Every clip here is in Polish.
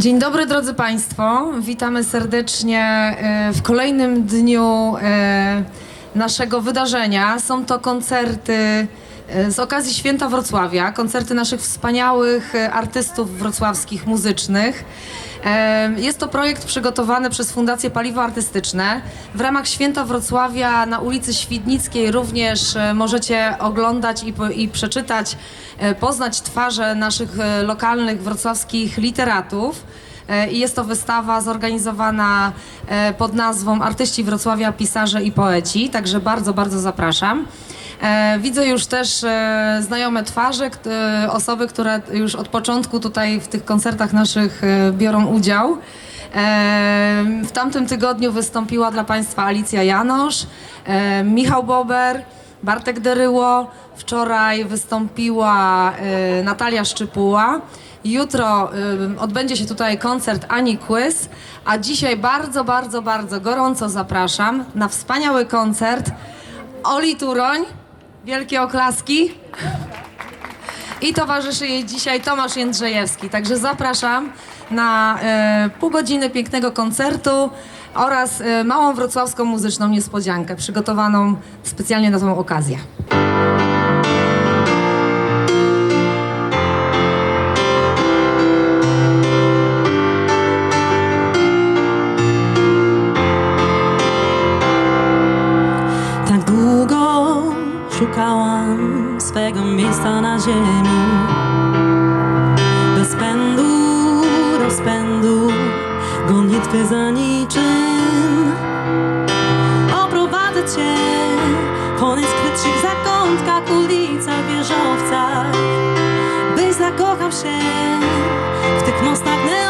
Dzień dobry drodzy Państwo, witamy serdecznie e, w kolejnym dniu e, naszego wydarzenia. Są to koncerty z okazji Święta Wrocławia, koncerty naszych wspaniałych e, artystów wrocławskich, muzycznych. E, Jest to projekt przygotowany przez Fundację Paliwo Artystyczne. W ramach Święta Wrocławia na ulicy Świdnickiej również e, możecie oglądać i, i przeczytać, e, poznać twarze naszych e, lokalnych wrocławskich literatów. E, I jest to wystawa zorganizowana e, pod nazwą Artyści Wrocławia, pisarze i poeci, także bardzo, bardzo zapraszam. E, Widzę już też e, znajome twarze, e, osoby, które już od początku tutaj w tych koncertach naszych biorą udział. W tamtym tygodniu wystąpiła dla Państwa Alicja Janosz, Michał Bober, Bartek Deryło. Wczoraj wystąpiła Natalia Szczypuła. Jutro odbędzie się tutaj koncert Ani Quiz, a dzisiaj bardzo, bardzo, bardzo gorąco zapraszam na wspaniały koncert Oli Turoń. Wielkie oklaski. I towarzyszy jej dzisiaj Tomasz Jędrzejewski. Także zapraszam na e, pół godziny pięknego koncertu oraz e, małą wrocławską muzyczną niespodziankę przygotowaną specjalnie na tą okazję. Ziemi. Bez pędu, rozpędu, gonitwy za niczym. Oprowadzę cię po najskrytszych zakątkach, ulicach, wieżowcach Byś zakochał się w tych mostach, neonach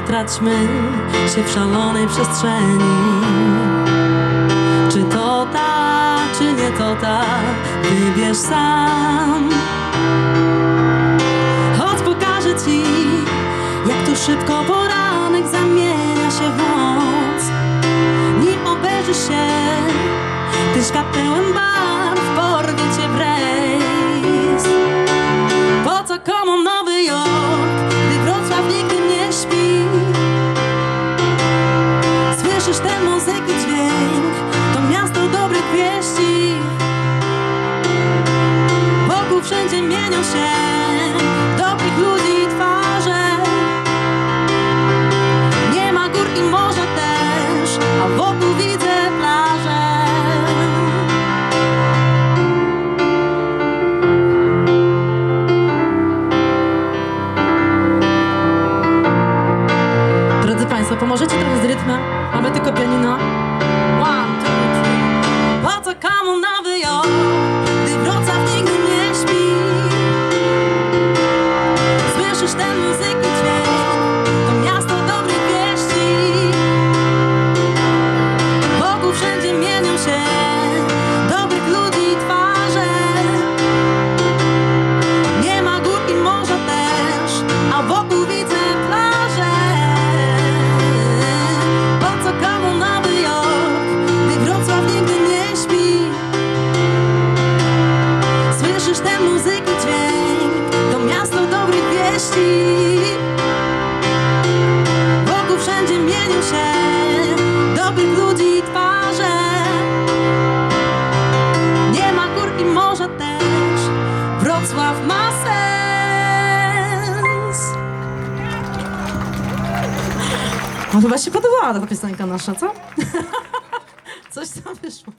zatraćmy się w szalonej przestrzeni. Czy to ta, czy nie to ta, wybierz sam. Choć pokażę ci, jak tu szybko poranek zamienia się w noc. Nim obejrzysz się, ty świat pełen barw Wokół wszędzie mienią się dobrych ludzi twarze. Nie ma gór i morza też, a wokół widzę plaże. Drodzy Państwo, pomożecie trochę z rytmem? Wokół wszędzie mienią się dobrych ludzi twarze. Nie ma gór i też, Wrocław ma sens. No chyba się podobała ta piosenka nasza, co? Coś tam wyszło.